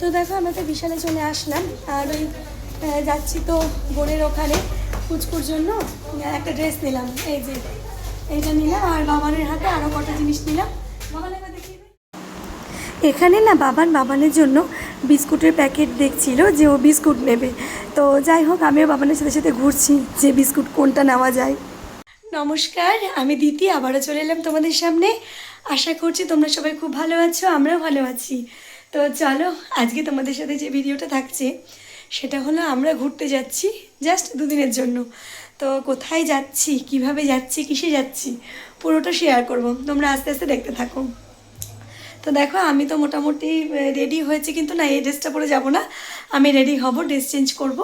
তো দেখো, আমরা তো বিশালে চলে আসলাম। আর ওই যাচ্ছি তো বোনের ওখানে কুচকুর জন্য। একটা ড্রেস নিলাম। এই যে, এইটা নিলাম আর বাবানের হাতে আরও কটা জিনিস নিলাম। এখানে না বাবান বাবানের জন্য বিস্কুটের প্যাকেট দেখছিল যে ও বিস্কুট নেবে। তো যাই হোক, আমিও বাবানের সাথে সাথে ঘুরছি যে বিস্কুট কোনটা নেওয়া যায়। নমস্কার, আমি দিতি, আবারও চলে এলাম তোমাদের সামনে। আশা করছি তোমরা সবাই খুব ভালো আছো, আমরাও ভালো আছি। তো চলো, আজকে তোমাদের সাথে যে ভিডিওটা থাকছে, সেটা হলো আমরা ঘুরতে যাচ্ছি জাস্ট দুদিনের জন্য। তো কোথায় যাচ্ছি, কীভাবে যাচ্ছি, কিসে যাচ্ছি, পুরোটা শেয়ার করব। তোমরা আস্তে আস্তে দেখতে থাকো। তো দেখো, আমি তো মোটামুটি রেডি হয়েছি, কিন্তু না, এই ড্রেসটা পরে যাব না। আমি রেডি হব ড্রেস চেঞ্জ করব।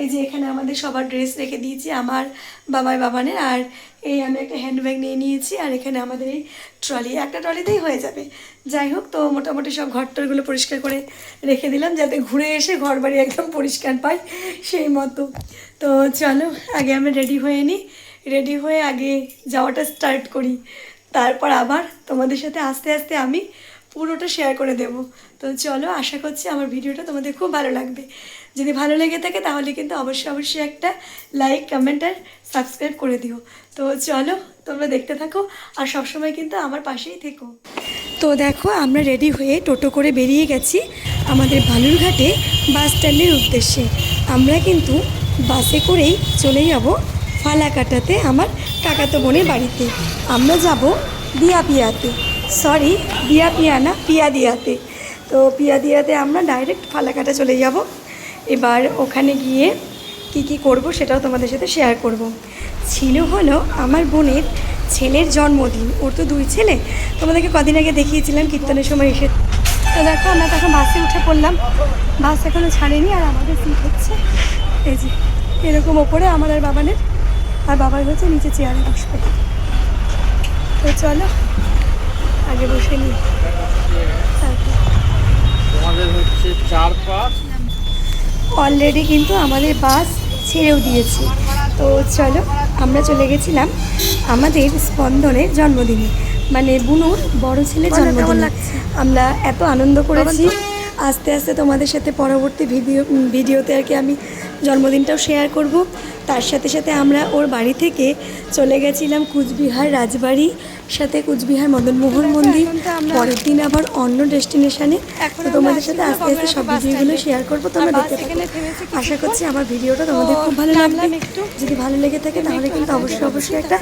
এই যে এখানে আমাদের সবার ড্রেস রেখে দিয়েছি, আমার বাবাই বাবানের, আর এই আমি একটা হ্যান্ডব্যাগ নিয়ে নিয়েছি আর এখানে আমাদের এই ট্রলি একটা ট্রলিতেই হয়ে যাবে। যাই হোক, তো মোটামুটি সব ঘরটরগুলো পরিষ্কার করে রেখে দিলাম যাতে ঘুরে এসে ঘর বাড়ি একদম পরিষ্কার পাই সেই মতো। তো চলো, আগে আমি রেডি হয়ে নিই। রেডি হয়ে আগে যাওয়াটা স্টার্ট করি। তারপর আবার তোমাদের সাথে আস্তে আস্তে আমি পুরোটা শেয়ার করে দেব। তো চলো, আশা করছি আমার ভিডিওটা তোমাদের খুব ভালো লাগবে। যদি ভালো লেগে থাকে তাহলে কিন্তু অবশ্যই অবশ্যই একটা লাইক কমেন্ট আর সাবস্ক্রাইব করে দিও। তো চলো, তোমরা দেখতে থাকো আর সবসময় কিন্তু আমার পাশেই থেকো। তো দেখো, আমরা রেডি হয়ে টোটো করে বেরিয়ে গেছি আমাদের বালুরঘাটে বাস স্ট্যান্ডের উদ্দেশ্যে। আমরা কিন্তু বাসে করেই চলে যাব ফালাকাটাতে আমার কাকাতো বোনের বাড়িতে। আমরা যাব দিয়াপিয়াতে সরি দিয়া দিয়াপিয়া না পিয়াদিয়াতে। তো পিয়াদিয়াতে আমরা ডাইরেক্ট ফালাকাটা চলে যাব। এবার ওখানে গিয়ে কি কি করব সেটাও তোমাদের সাথে শেয়ার করব। ছিল হলো আমার বোনের ছেলের জন্মদিন। ওর তো দুই ছেলে। তোমাদেরকে কদিন আগে দেখিয়েছিলাম কীর্তনের সময় এসে। তো দেখো আমরা তখন বাসে উঠে পড়লাম। বাস এখনও ছাড়েনি আর আমাদের সিট হচ্ছে। এই যে এরকম ওপরে আমার আর বাবানের। আর বাবার হচ্ছে নিচে চেয়ারে বসবে তো চলো আগে বসে নিই। তারপর। হচ্ছে চার পাঁচ। অলরেডি কিন্তু আমাদের বাস ছেড়েও দিয়েছে। তো চলো আমরা চলে গেছিলাম আমাদের স্পন্দনের জন্মদিনে। মানে বুনুর বড় ছেলে জন্মদিন। আমরা এত আনন্দ করেছি। আস্তে আস্তে তোমাদের সাথে পরবর্তী ভিডিও ভিডিওতে আর কি আমি জন্মদিনটাও শেয়ার করব। তার সাথে সাথে আমরা ওর বাড়ি থেকে চলে গেছিলাম কুচবিহার রাজবাড়ি সাথে কুচবিহার মদনমোহন মন্দির। পরের দিন আবার অন্য ডেস্টিনেশনে তো তোমাদের সাথে আস্তে আস্তে সব ভিডিওগুলো শেয়ার করব। তোমরা দেখতে থাকো। আশা করছি আমার ভিডিওটা তোমাদের খুব ভালো লাগবে। যদি ভালো লেগে থাকে তাহলে কিন্তু অবশ্যই অবশ্যই একটা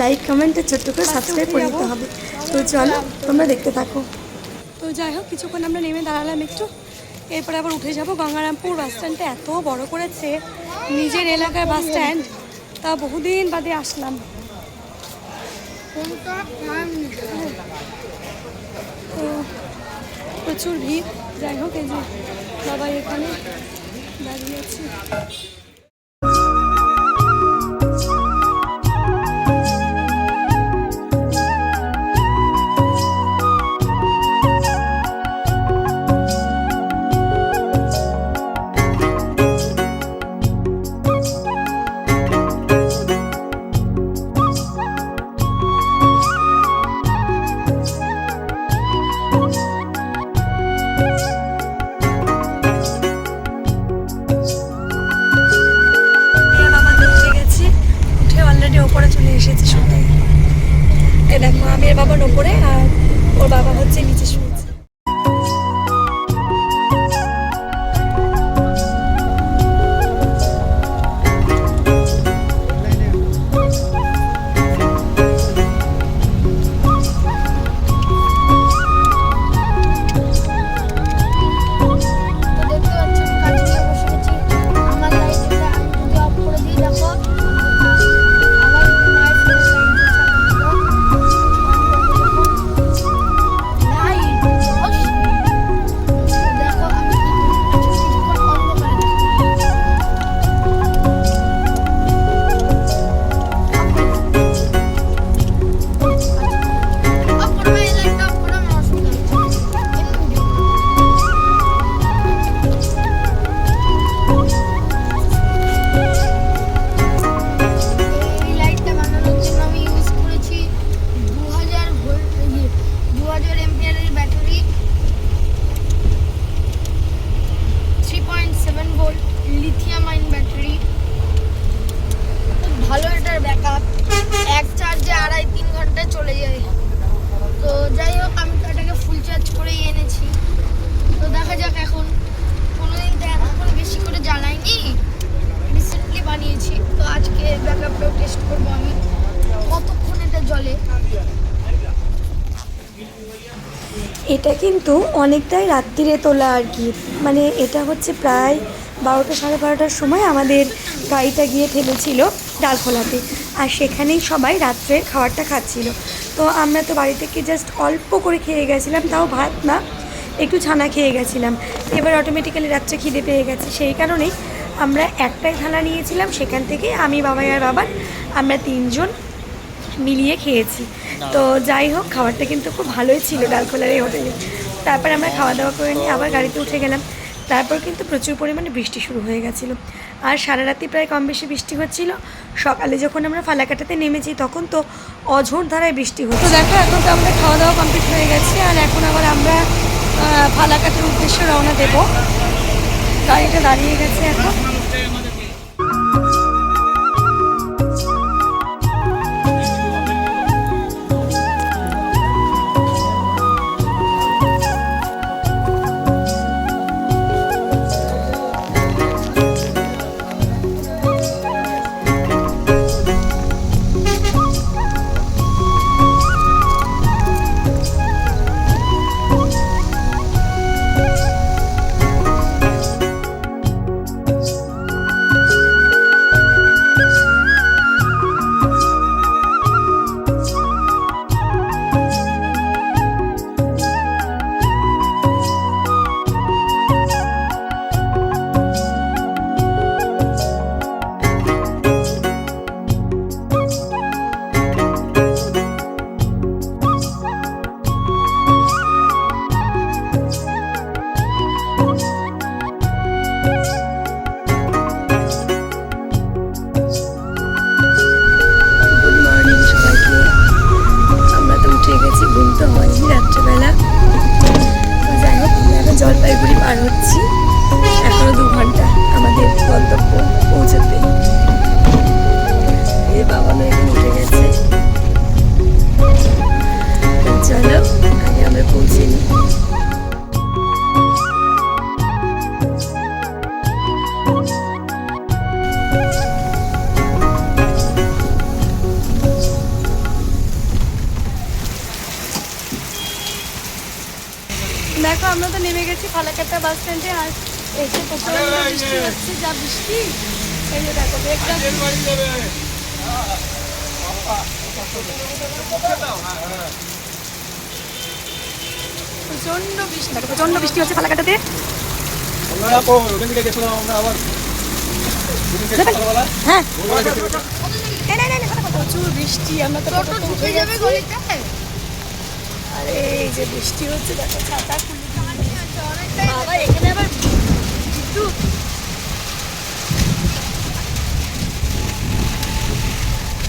লাইক কমেন্ট ছোট্ট করে সাবস্ক্রাইব করে দিতে হবে। তো চলো তোমরা দেখতে থাকো। তো যাই হোক, কিছুক্ষণ আমরা নেমে দাঁড়ালাম একটু। এরপরে আবার উঠে যাব গঙ্গারামপুর বাস স্ট্যান্ডটা এত বড় করেছে, নিজের এলাকার বাস স্ট্যান্ড তা বহুদিন বাদে আসলাম। তো প্রচুর ভিড়। যাই হোক, এই যে সবাই এখানে দাঁড়িয়ে আছে। দেখো আমি এর বাবার ওপরে আর ওর বাবা হচ্ছে নিচে এটা কিন্তু অনেকটাই রাত্রিরে তোলা আর কি। মানে এটা হচ্ছে প্রায় বারোটা, সাড়ে বারোটার সময় আমাদের গাড়িটা গিয়ে থেমেছিল ডালখোলাতে আর সেখানেই সবাই রাত্রে খাবারটা খাচ্ছিল। তো আমরা তো বাড়ি থেকে জাস্ট অল্প করে খেয়ে গেছিলাম, তাও ভাত না, একটু ছানা খেয়ে গেছিলাম। এবার অটোমেটিক্যালি রাত্রে খিদে পেয়ে গেছে। সেই কারণেই আমরা একটাই থালা নিয়েছিলাম, সেখান থেকে আমি, বাবাই আর বাবার আমরা তিনজন মিলিয়ে খেয়েছি। তো যাই হোক, খাবারটা কিন্তু খুব ভালোই ছিল ডালখোলার এই হোটেলে। তারপর আমরা খাওয়া দাওয়া করে নিয়ে আবার গাড়িতে উঠে গেলাম। তারপর কিন্তু প্রচুর পরিমাণে বৃষ্টি শুরু হয়ে গেছিল। আর সারা রাতি প্রায় কম বেশি বৃষ্টি হচ্ছিল। সকালে যখন আমরা ফালাকাটাতে নেমেছি, তখন তো অঝোর ধারায় বৃষ্টি হচ্ছে। তো দেখো, এখন তো আমাদের খাওয়া দাওয়া কমপ্লিট হয়ে গেছে। আর এখন আবার আমরা ফালাকাটের উদ্দেশ্যে রওনা দেবো। গাড়িটা দাঁড়িয়ে গেছে এখন। জলপাইগুড়ি পার হচ্ছি। আমরা তো নেমে গেছি ফালাকাটা বাস স্ট্যান্ডে আর এসে প্রচণ্ড বৃষ্টি হচ্ছে যা বৃষ্টি। এই যে দেখো মেঘটা প্রচণ্ড বৃষ্টি। দেখো প্রচণ্ড বৃষ্টি হচ্ছে ফালাকাটাতে। হ্যাঁ। প্রচুর বৃষ্টি আমরা তো ঢুকে যাবে গলিতে আরে এই যে বৃষ্টি হচ্ছে দেখো ছাতা খুলে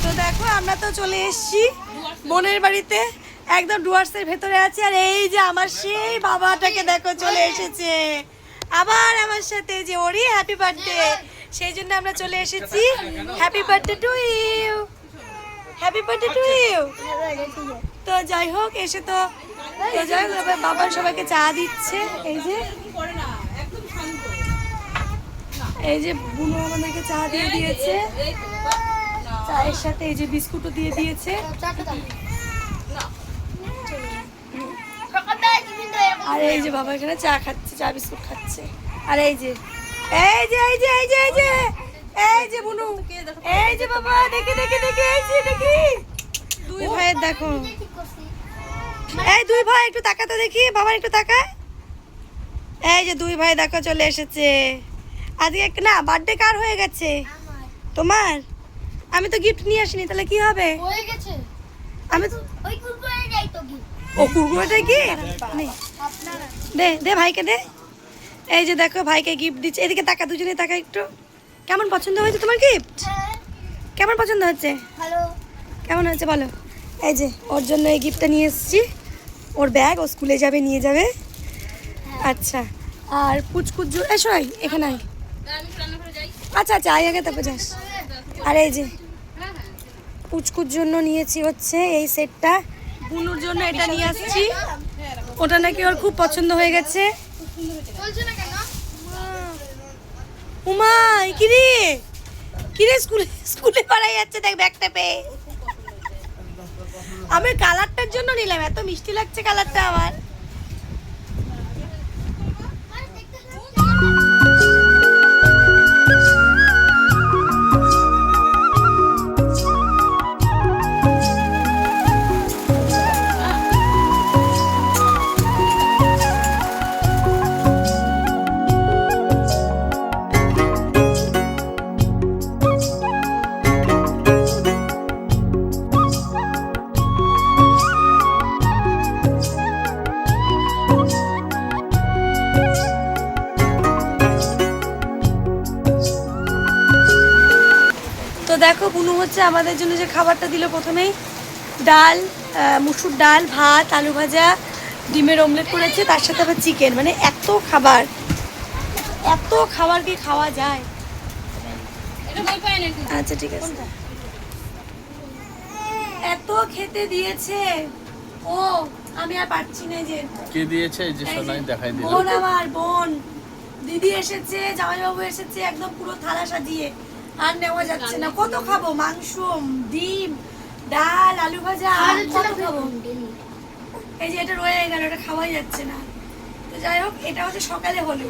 তো দেখো, আমরা তো চলে এসেছি বোনের বাড়িতে। একদম ডুয়ার্সের ভেতরে আছি, আর এই যে আমার সেই বাবাটাকে দেখো চলে এসেছে। আবার আমার সাথে যে ওরই হ্যাপি বার্থডে সেই জন্য আমরা চলে এসেছি। Happy birthday to you happy birthday to you তো যাই হোক, এসে তো তো যাই হোক বাবা সবাইকে চা দিচ্ছে। এই যে এই যে বুনো আমাদেরকে চা দিয়ে দিয়েছে। চায়ের সাথে এই যে বিস্কুটও দিয়ে দিয়েছে। আর এই যে বাবা এখানে চা খাচ্ছে চা বিস্কুট খাচ্ছে। আর এই যে এই যে এই যে এই যে এই যে এই যে বুনু এই যে বাবা দেখি দেখি দেখি এই যে দেখি। দুই ভাইয়ের দেখো। এই দুই ভাই একটু তাকাতে দেখি বাবা একটু তাকায়। এই যে দুই ভাই দেখো চলে এসেছে। আজকে না বার্থডে কার হয়ে গেছে। তোমার? আমি তো গিফট নিয়ে আসিনি তাহলে কি হবে? হয়ে গেছে। আমি তো ওই ও কুরকুরেটা কি? দে দে ভাইকে দে। এই যে দেখো ভাইকে গিফট দিচ্ছে। এদিকে তাকা দুজনে তাকা একটু। কেমন পছন্দ হয়েছে তোমার গিফট কেমন পছন্দ হচ্ছে? কেমন হয়েছে বলো? এই যে ওর জন্য এই গিফটটা নিয়ে এসেছি। ওর ব্যাগ ও স্কুলে যাবে নিয়ে যাবে। আচ্ছা। আর পুচকুচ এসো শোনাই এখানে আয়। আচ্ছা আচ্ছা আই আগে তারপর যাস। আর এই যে পুচকুর জন্য নিয়েছি হচ্ছে এই সেটটা। বুনুর জন্য এটা নিয়ে আসছি। ওটা নাকি ওর খুব পছন্দ হয়ে গেছে। চলছে না কেন উমা কিরে কিরে স্কুলে স্কুলে পড়াই যাচ্ছে দেখ ব্যাগটা পেয়ে। আমি কালারটার জন্য নিলাম এত মিষ্টি লাগছে কালারটা আমার। হচ্ছে আমাদের জন্য যে খাবারটা দিল প্রথমেই ডাল মুসুর ডাল ভাত আলু ভাজা ডিমের অমলেট করেছে তার সাথে আবার চিকেন মানে এত খাবার এত খাবার কি খাওয়া যায়? আচ্ছা ঠিক আছে। এত খেতে দিয়েছে। ও আমি আর পারছি না যে। কে দিয়েছে? যে সোনাই দেখাই দিল। বোন আমার বোন। দিদি এসেছে জামাইবাবু এসেছে একদম পুরো থালা সাজিয়ে। আর নেওয়া যাচ্ছে না। কত খাব? মাংস ডিম ডাল আলু ভাজা আর কত খাব? এই যে এটা রয়ে গেল এটা খাওয়াই যাচ্ছে না। তো যাই হোক এটা হচ্ছে সকালে হলো।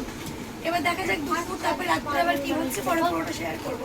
এবার দেখা যাক দুপুর তারপরে রাত্রে আবার কি হচ্ছে পরে পুরোটা শেয়ার করব।